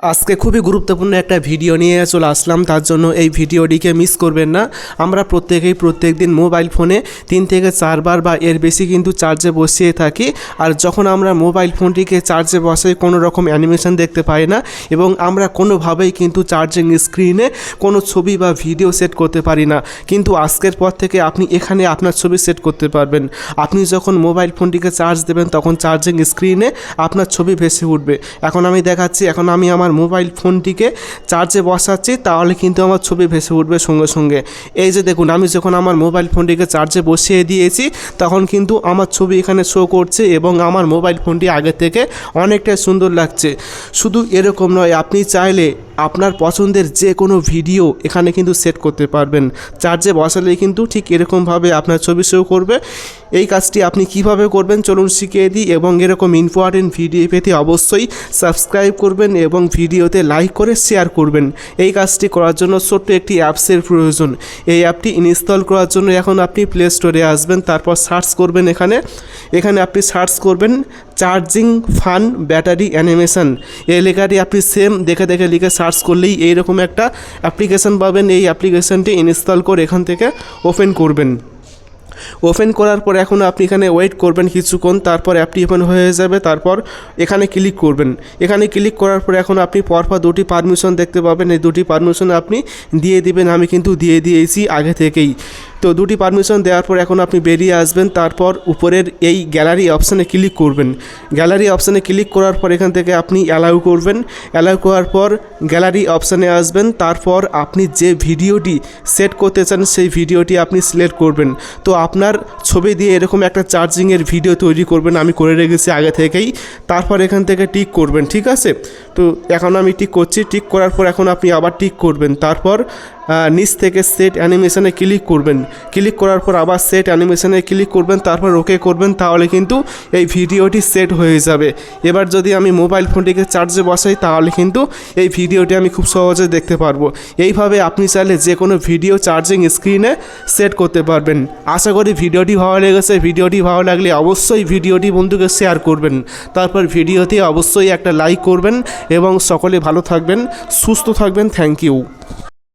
আজকে খুবই গুরুত্বপূর্ণ একটা ভিডিও নিয়ে চলে আসলাম, তার জন্য এই ভিডিওটিকে মিস করবেন না। আমরা প্রত্যেকেই প্রত্যেক দিন মোবাইল ফোনে তিন থেকে চারবার বা এর বেশি কিন্তু চার্জে বসিয়ে থাকি। আর যখন আমরা মোবাইল ফোনটিকে চার্জে বসাই, কোনো রকম অ্যানিমেশন দেখতে পাই না এবং আমরা কোনোভাবেই কিন্তু চার্জিং স্ক্রিনে কোনো ছবি বা ভিডিও সেট করতে পারি না। কিন্তু আজকের পর থেকে আপনি এখানে আপনার ছবি সেট করতে পারবেন। আপনি যখন মোবাইল ফোনটিকে চার্জ দেবেন, তখন চার্জিং স্ক্রিনে আপনার ছবি ভেসে উঠবে। এখন আমি দেখাচ্ছি, এখন আমি আমার মোবাইল ফোনটিকে চার্জে বসাচ্ছি, তাহলে কিন্তু আমার ছবি ভেসে উঠবে সঙ্গে সঙ্গে। এই যে দেখুন, আমি যখন আমার মোবাইল ফোনটিকে চার্জে বসিয়ে দিয়েছি, তখন কিন্তু আমার ছবি এখানে শো করছে এবং আমার মোবাইল ফোনটি আগে থেকে অনেকটাই সুন্দর লাগছে। শুধু এরকম নয়, আপনি চাইলে আপনার পছন্দের যে কোনো ভিডিও এখানে কিন্তু সেট করতে পারবেন। চার্জে বসালে কিন্তু ঠিক এরকমভাবে আপনার ছবি শো করবে। এই কাজটি আপনি কীভাবে করবেন চলুন শিখিয়ে দিই এবং এরকম ইম্পর্টেন্ট ভিডিও পেতে অবশ্যই সাবস্ক্রাইব করবেন এবং ভিডিওতে লাইক করে শেয়ার করবেন। এই কাজটি করার জন্য ছোট্ট একটি অ্যাপসের প্রয়োজন। এই অ্যাপটি ইনস্টল করার জন্য এখন আপনি প্লে স্টোরে আসবেন, তারপর সার্চ করবেন এখানে। এখানে আপনি সার্চ করবেন চার্জিং ফান ব্যাটারি অ্যানিমেশন। এই লেখাটি আপনি সেম দেখে দেখে লিখে সার্চ করলেই এইরকম একটা অ্যাপ্লিকেশন পাবেন। এই অ্যাপ্লিকেশনটি ইনস্টল করে এখান থেকে ওপেন করবেন। ওপেন করার পর এখন আপনি এখানে ওয়েট করবেন কিছুক্ষণ, তারপর অ্যাপটি ওপেন হয়ে যাবে, তারপর এখানে ক্লিক করবেন। এখানে ক্লিক করার পর এখন আপনি পরপর দুটি পারমিশন দেখতে পাবেন। এই দুটি পারমিশন আপনি দিয়ে দিবেন, আমি কিন্তু দিয়ে দিয়েছি আগে থেকেই। তো দুটি পারমিশন দেওয়ার পর এখন আপনি বেরিয়ে আসবেন। তারপর উপরের এই গ্যালারি অপশানে ক্লিক করবেন। গ্যালারি অপশানে ক্লিক করার পর এখান থেকে আপনি অ্যালাউ করবেন। অ্যালাউ করার পর গ্যালারি অপশানে আসবেন। তারপর আপনি যে ভিডিওটি সেট করতে চান, সেই ভিডিওটি আপনি সিলেক্ট করবেন। তো আপনার ছবি দিয়ে এরকম একটা চার্জিংয়ের ভিডিও তৈরি করবেন, আমি করে রেখেছি আগে থেকেই। তারপর এখান থেকে টিক করবেন, ঠিক আছে? তো এখন আমি টিক করছি। টিক করার পর এখন আপনি আবার টিক করবেন। তারপর নিচ থেকে সেট অ্যানিমেশনে ক্লিক করবেন। ক্লিক করার পর আবার সেট অ্যানিমেশনে ক্লিক করবেন, তারপর ওকে করবেন, তাহলে কিন্তু এই ভিডিওটি সেট হয়ে যাবে। এবার যদি আমি মোবাইল ফোনটিকে চার্জে বসাই, তাহলে কিন্তু এই ভিডিওটি আমি খুব সহজে দেখতে পারব। এইভাবে আপনি চাইলে যে কোনো ভিডিও চার্জিং স্ক্রিনে সেট করতে পারবেন। আশা করি ভিডিওটি ভালো লেগেছে। ভিডিওটি ভালো লাগলে অবশ্যই ভিডিওটি বন্ধুকে শেয়ার করবেন। তারপর ভিডিওতে অবশ্যই একটা লাইক করবেন এবং সকলে ভালো থাকবেন, সুস্থ থাকবেন। Thank you